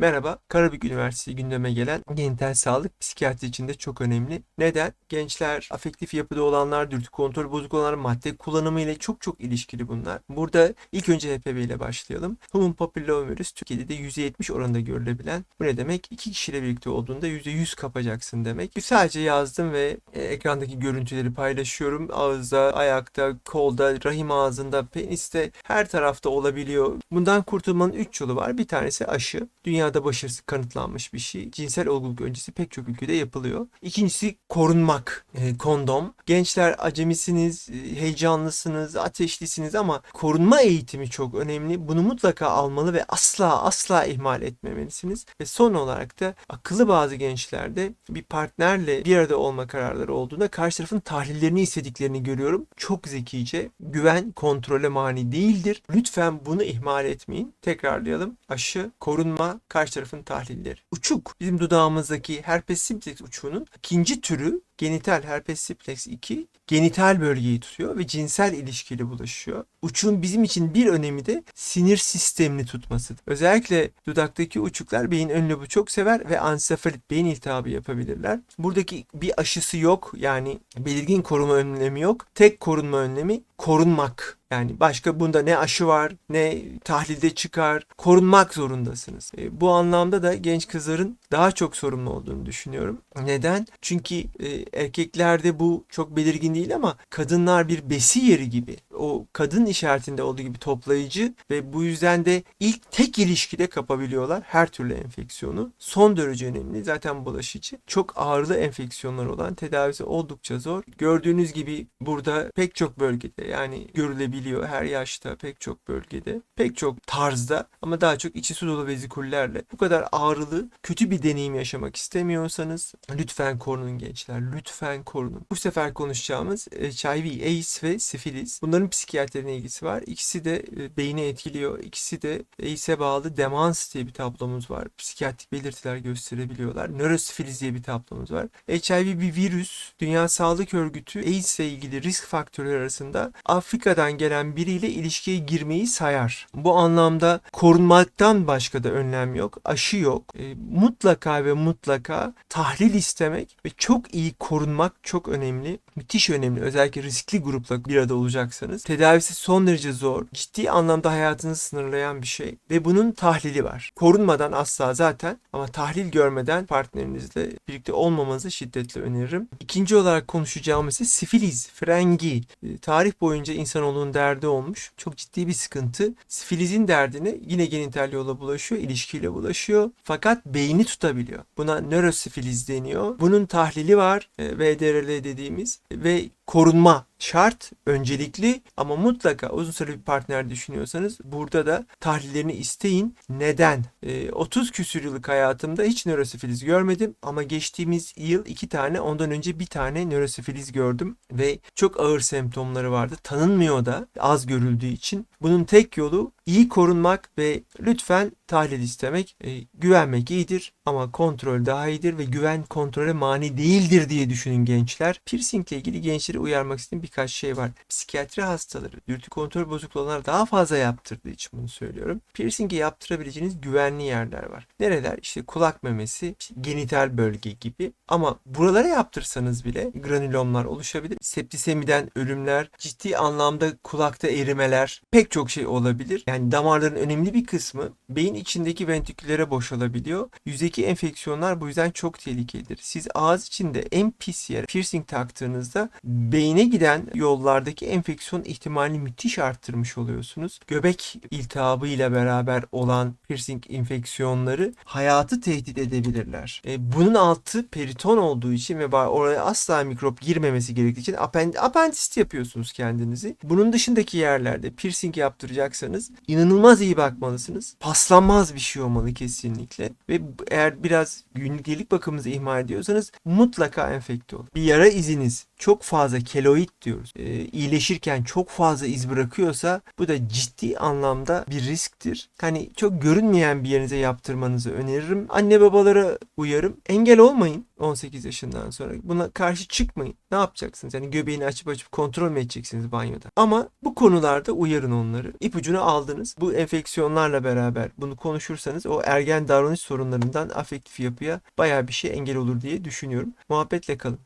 Merhaba, Karabük Üniversitesi gündeme gelen genital sağlık psikiyatri için de çok önemli. Neden? Gençler, afektif yapıda olanlar, dürtü kontrol bozuk olanlar, madde kullanımı ile çok çok ilişkili bunlar. Burada ilk önce HPV ile başlayalım. Human papillomavirüs Türkiye'de de %70 oranında görülebilen. Bu ne demek? İki kişiyle birlikte olduğunda %100 kapacaksın demek. Sadece yazdım ve e, ekrandaki görüntüleri paylaşıyorum. Ağızda, ayakta, kolda, rahim ağzında, peniste her tarafta olabiliyor. Bundan kurtulmanın 3 yolu var. Bir tanesi aşı. Dünyada başarısı kanıtlanmış bir şey. Cinsel olgunluk öncesi pek çok ülkede yapılıyor. İkincisi korunmak. E, kondom. Gençler acemisiniz, e, heyecanlısınız, ateşlisiniz ama korunma eğitimi çok önemli. Bunu mutlaka almalı ve asla asla ihmal etmemelisiniz. Ve son olarak da akıllı bazı gençlerde bir partnerle bir arada olma kararları olduğunda karşı tarafın tahlillerini istediklerini görüyorum. Çok zekice. Güven kontrole mani değildir. Lütfen bunu ihmal etmeyin. Tekrarlayalım. Aşı, korunma, karşı tarafın tahlilleri. Uçuk. Bizim dudağımızdaki herpes simplex uçuğunun ikinci türü genital herpes simplex 2 genital bölgeyi tutuyor ve cinsel ilişkiyle bulaşıyor. Uçuğun bizim için bir önemi de sinir sistemini tutmasıdır. Özellikle dudaktaki uçuklar beyin ön lobu çok sever ve ansefalit beyin iltihabı yapabilirler. Buradaki bir aşısı yok yani belirgin koruma önlemi yok. Tek korunma önlemi korunmak. Yani başka bunda ne aşı var ne tahlilde çıkar. Korunmak zorundasınız. E, bu anlamda da genç kızların daha çok sorumlu olduğunu düşünüyorum. Neden? Çünkü e, erkeklerde bu çok belirgin değil ama kadınlar bir besi yeri gibi. O kadın işaretinde olduğu gibi toplayıcı ve bu yüzden de ilk tek ilişkide kapabiliyorlar her türlü enfeksiyonu. Son derece önemli. Zaten bulaşıcı. Çok ağırlı enfeksiyonlar olan tedavisi oldukça zor. Gördüğünüz gibi burada pek çok bölgede yani görülebiliyor her yaşta pek çok bölgede. Pek çok tarzda ama daha çok içi su dolu vezikullerle bu kadar ağrılı kötü bir deneyim yaşamak istemiyorsanız lütfen korunun gençler. Lütfen korunun. Bu sefer konuşacağımız HIV, AIDS ve sifilis. Bunların psikiyatrine ilgisi var. İkisi de e, beyni etkiliyor. İkisi de AIDS'e bağlı demans diye bir tablomuz var. Psikiyatrik belirtiler gösterebiliyorlar. Nörosifiliz diye bir tablomuz var. HIV bir virüs. Dünya Sağlık Örgütü AIDS ile ilgili risk faktörleri arasında Afrika'dan gelen biriyle ilişkiye girmeyi sayar. Bu anlamda korunmaktan başka da önlem yok. Aşı yok. E, mutlaka ve mutlaka tahlil istemek ve çok iyi korunmak çok önemli. Müthiş önemli. Özellikle riskli grupla bir arada olacaksanız. Tedavisi son derece zor. Ciddi anlamda hayatınızı sınırlayan bir şey. Ve bunun tahlili var. Korunmadan asla zaten ama tahlil görmeden partnerinizle birlikte olmamanızı şiddetle öneririm. İkinci olarak konuşacağımız ise sifiliz, frengi. E, tarih boyunca insanoğlunun derdi olmuş. Çok ciddi bir sıkıntı. Sifilizin derdine yine genital yola bulaşıyor, ilişkiyle bulaşıyor. Fakat beyni tutabiliyor. Buna nörosifiliz deniyor. Bunun tahlili var. E, VDRL dediğimiz ve korunma şart, öncelikli ama mutlaka uzun süreli bir partner düşünüyorsanız burada da tahlillerini isteyin. Neden? E, 30 küsür yıllık hayatımda hiç nörosifiliz görmedim ama geçtiğimiz yıl iki tane ondan önce bir tane nörosifiliz gördüm ve çok ağır semptomları vardı. Tanınmıyor da az görüldüğü için. Bunun tek yolu iyi korunmak ve lütfen tahlil istemek. E, güvenmek iyidir ama kontrol daha iyidir ve güven kontrole mani değildir diye düşünün gençler. Piercing ile ilgili gençleri uyarmak istediğim birkaç şey var. Psikiyatri hastaları, dürtü kontrol bozukluğu olanlar daha fazla yaptırdığı için bunu söylüyorum. Piercing'i yaptırabileceğiniz güvenli yerler var. Nereler? İşte kulak memesi, işte genital bölge gibi. Ama buralara yaptırsanız bile granülomlar oluşabilir. Septisemiden ölümler, ciddi anlamda kulakta erimeler, pek çok şey olabilir. Yani damarların önemli bir kısmı beyin içindeki ventriküllere boşalabiliyor. Yüzdeki enfeksiyonlar bu yüzden çok tehlikelidir. Siz ağız içinde en pis yere piercing taktığınızda beyne giden yollardaki enfeksiyon ihtimalini müthiş arttırmış oluyorsunuz. Göbek iltihabı ile beraber olan piercing infeksiyonları hayatı tehdit edebilirler. E, bunun altı periton olduğu için ve oraya asla mikrop girmemesi gerektiği için apend apendist yapıyorsunuz kendinizi. Bunun dışındaki yerlerde piercing yaptıracaksanız inanılmaz iyi bakmalısınız. Paslanmaz bir şey olmalı kesinlikle. Ve eğer biraz günlük bakımınızı ihmal ediyorsanız mutlaka enfekte olun. Bir yara iziniz çok fazla keloid diyoruz. Ee, iyileşirken çok fazla iz bırakıyorsa bu da ciddi anlamda bir risktir. Hani çok görünmeyen bir yerinize yaptırmanızı öneririm. Anne babalara uyarım. Engel olmayın 18 yaşından sonra. Buna karşı çıkmayın. Ne yapacaksınız? Yani göbeğini açıp açıp kontrol mü edeceksiniz banyoda? Ama bu konularda uyarın onları. İpucunu aldınız. Bu enfeksiyonlarla beraber bunu konuşursanız o ergen davranış sorunlarından afektif yapıya bayağı bir şey engel olur diye düşünüyorum. Muhabbetle kalın.